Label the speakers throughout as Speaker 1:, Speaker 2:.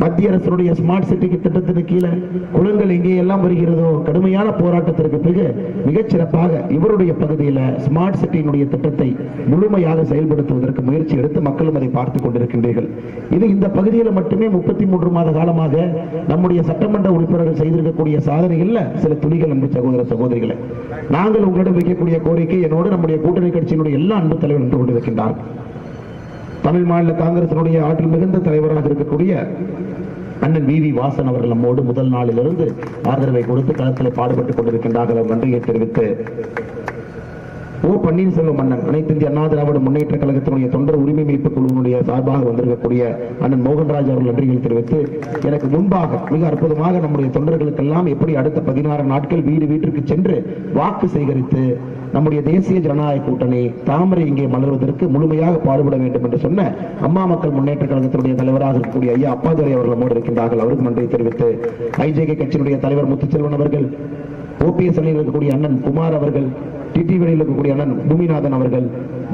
Speaker 1: மத்திய அரசுடைய smart city திட்டத்திற்கு கீழே குளங்கள் எங்கே எல்லாம் வருகிறதோ கடுமையான போராட்டத்திற்கு பிறகு மிகச்சிறப்பாக இவருடைய பகுதியில் ஸ்மார்ட் சிட்டியினுடைய திட்டத்தை முழுமையாக செயல்படுத்துவதற்கு முயற்சி எடுத்து மக்களும் அதை பார்த்து கொண்டிருக்கின்றீர்கள். இது இந்த பகுதியில் மட்டுமே முப்பத்தி மூன்று மாத காலமாக நம்முடைய சட்டமன்ற உறுப்பினர்கள் செய்திருக்கக்கூடிய சாதனைகள்ல சில துணிகள் அன்பு சகோதர சகோதரிகளை. நாங்கள் உங்களிடம் வைக்கக்கூடிய கோரிக்கை என்னோடு நம்முடைய கூட்டணி கட்சியினுடைய எல்லா அன்பு தலைவர் நின்று கொண்டிருக்கின்றார் தமிழ் மாநில காங்கிரசினுடைய ஆற்றல் மிகுந்த தலைவராக இருக்கக்கூடிய அண்ணன் வி. வி. வாசன் அவர்கள் நம்மோடு முதல் நாளிலிருந்து ஆதரவை கொடுத்து களத்தில் பாடுபட்டுக் கொண்டிருக்கின்றார்கள். நன்றியை தெரிவித்து ஓ பன்னீர்செல்வம் மன்னன் அனைத்து இந்திய அண்ணா திராவிட முன்னேற்ற கழகத்தினுடைய தொண்டர் உரிமை மீட்பு குழுவினுடைய சார்பாக வந்திருக்கக்கூடிய அண்ணன் மோகன்ராஜ் அவர்கள் நன்றிகள் தெரிவித்து எனக்கு முன்பாக மிக அற்புதமாக நம்முடைய தொண்டர்களுக்கெல்லாம் எப்படி அடுத்த பதினாறு நாட்கள் வீடு வீட்டிற்கு சென்று வாக்கு சேகரித்து நம்முடைய தேசிய ஜனநாயக கூட்டணி தாமரை இங்கே மலர்வதற்கு முழுமையாக பாடுபட வேண்டும் என்று சொன்ன அம்மா மக்கள் முன்னேற்ற கழகத்தினுடைய தலைவராக இருக்கக்கூடிய ஐயா அப்பாதுரை அவர்கள் நம்மோடு இருக்கின்றார்கள். அவருக்கு நன்றி தெரிவித்து ஐஜேகே கட்சியினுடைய தலைவர் முத்துச்செல்வன் அவர்கள் ஓபிஎஸ் அணியில் இருக்கக்கூடிய அண்ணன் குமார் அவர்கள் டிடிவியில் இருக்கக்கூடிய அண்ணன் பூமிநாதன் அவர்கள்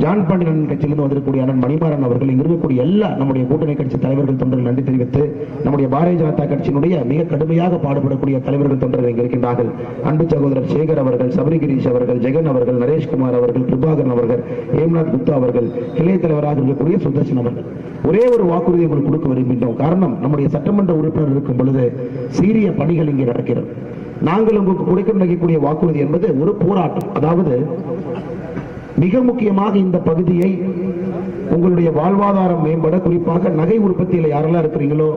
Speaker 1: ஜான் பாண்டியன் கட்சியிலிருந்து வந்திருக்கக்கூடிய அண்ணன் மணிமாறன் அவர்கள் இங்க இருக்கக்கூடிய எல்லா நம்முடைய கூட்டணி கட்சி தலைவர்கள் தொண்டர்கள் நன்றி தெரிவித்து நம்முடைய பாரதிய ஜனதா கட்சியினுடைய மிக கடுமையாக பாடுபடக்கூடிய தலைவர்கள் தொண்டர்கள் இங்க இருக்கின்றார்கள். அன்பு சகோதரர் சேகர் அவர்கள் சபரிகிரீஷ் அவர்கள் ஜெகன் அவர்கள் நரேஷ்குமார் அவர்கள் கிருபாகரன் அவர்கள் ஏம்நாத் குப்தா அவர்கள் கிளை தலைவராக இருக்கக்கூடிய சுதர்சன் அவர்கள். ஒரே ஒரு வாக்குறுதி உங்களுக்கு கொடுக்க விரும்புகின்றோம். காரணம் நம்முடைய சட்டமன்ற உறுப்பினர் இருக்கும் பொழுது சீரிய பணிகள் இங்கே நடக்கிறது. நாங்கள் உங்களுக்கு கொடுக்க நினைக்கக்கூடிய வாக்குறுதி என்பது ஒரு போராட்டம். அதாவது மிக முக்கியமாக இந்த பகுதியை உங்களுடைய வாழ்வாதாரம் மேம்பட குறிப்பாக நகை உற்பத்தியில் யாரெல்லாம் இருக்கிறீங்களோ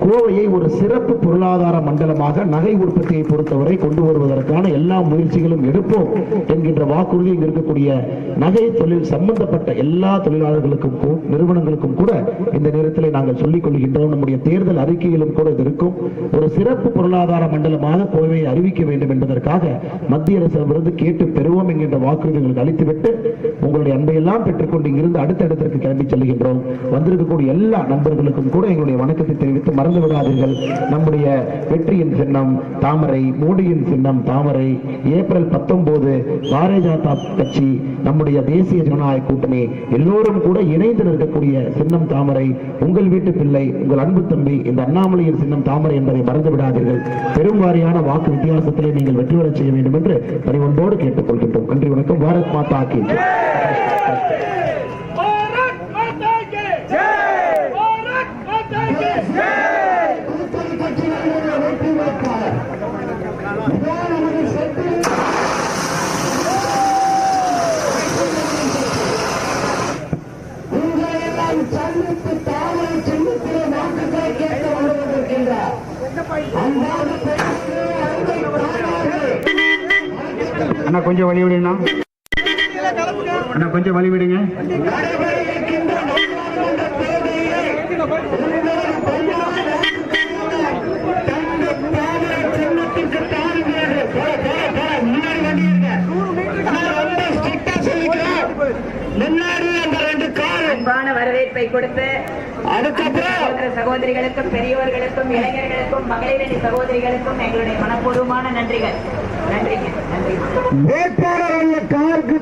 Speaker 1: கோவையை ஒரு சிறப்பு பொருளாதார மண்டலமாக நகை உற்பத்தியை பொறுத்தவரை கொண்டு வருவதற்கான எல்லா முயற்சிகளும் எடுப்போம் என்கின்ற வாக்குறுதி இங்கு இருக்கக்கூடிய நகை தொழில் சம்பந்தப்பட்ட எல்லா தொழிலாளர்களுக்கும் கூ- நிறுவனங்களுக்கும் கூட இந்த நேரத்தில் நாங்கள் சொல்லிக் கொள்கின்றோம். நம்முடைய தேர்தல் அறிக்கையிலும் கூட இது இருக்கும். ஒரு சிறப்பு பொருளாதார மண்டலமாக கோவையை அறிவிக்க வேண்டும் என்பதற்காக மத்திய அரசிடமிருந்து கேட்டு பெறுவோம் என்கின்ற வாக்குறுதி உங்களுக்கு அளித்துவிட்டு உங்களுடைய அன்பையெல்லாம் பெற்றுக்கொண்டு இங்கிருந்து அடுத்த இடத்திற்கு கிளம்பி செல்கின்றோம் வந்திருக்கக்கூடிய எல்லா நண்பர்களுக்கும் கூட எங்களுடைய வணக்கத்தை தெரிவித்து மறந்து விடாதீர்கள். நம்முடைய வெற்றியின் சின்னம் தாமரை மோடியின் சின்னம் தாமரை ஏப்ரல் பத்தொன்பது பாரதிய ஜனதா கட்சி நம்முடைய தேசிய ஜனநாயக கூட்டணி எல்லோரும் கூட இணைந்து நிற்கக்கூடிய சின்னம் தாமரை உங்கள் வீட்டு பிள்ளை உங்கள் அன்பு தம்பி இந்த அண்ணாமலையின் சின்னம் தாமரை என்பதை மறந்து விடாதீர்கள். பெரும்வாரியான வாக்கு வித்தியாசத்திலே நீங்கள் வெற்றி பெற செய்ய வேண்டும் என்று பணிவன்போடு கேட்டுக்கொள்கின்றோம். நன்றி வணக்கம். பாரத் மாதா கி
Speaker 2: அண்ணா கொஞ்சம் வழி விடுங்கண்ணா. அண்ணா கொஞ்சம் வழி விடுங்க.
Speaker 3: அன்பான வரவேற்பை கொடுத்து சகோதரிகளுக்கும் பெரியவர்களுக்கும் இளைஞர்களுக்கும் மகளிரணி சகோதரிகளுக்கும் எங்களுடைய மனப்பூர்வமான நன்றிகள். நன்றிங்க நன்றி
Speaker 4: வேட்பாளர் காருக்கு